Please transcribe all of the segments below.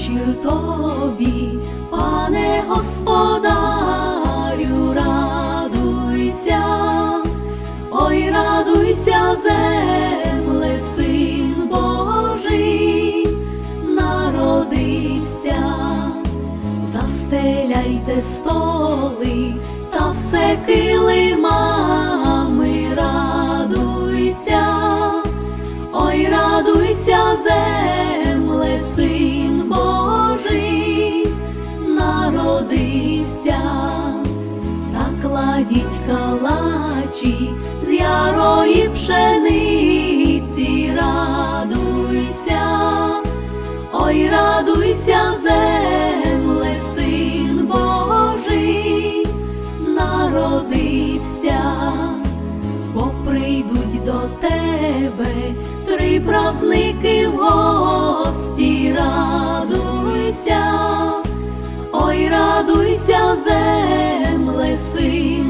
вечір тобі, пане господарю, радуйся, ой, радуйся, земле, син Божий, народився, застеляйте столи та все килимами, калачі з ярої пшениці, радуйся, ой, радуйся, земле, син Божий, народився. Бо прийдуть до тебе три праздники в гості, радуйся, ой, радуйся, земле, син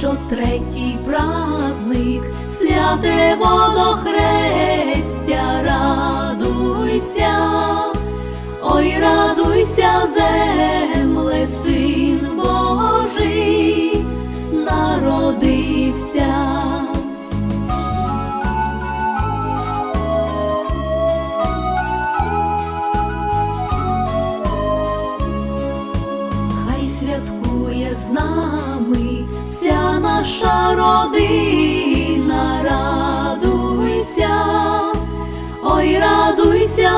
що третій праздник, святе водохрестя,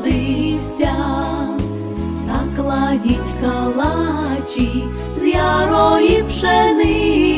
народився, накладіть калачі з ярої пшениці,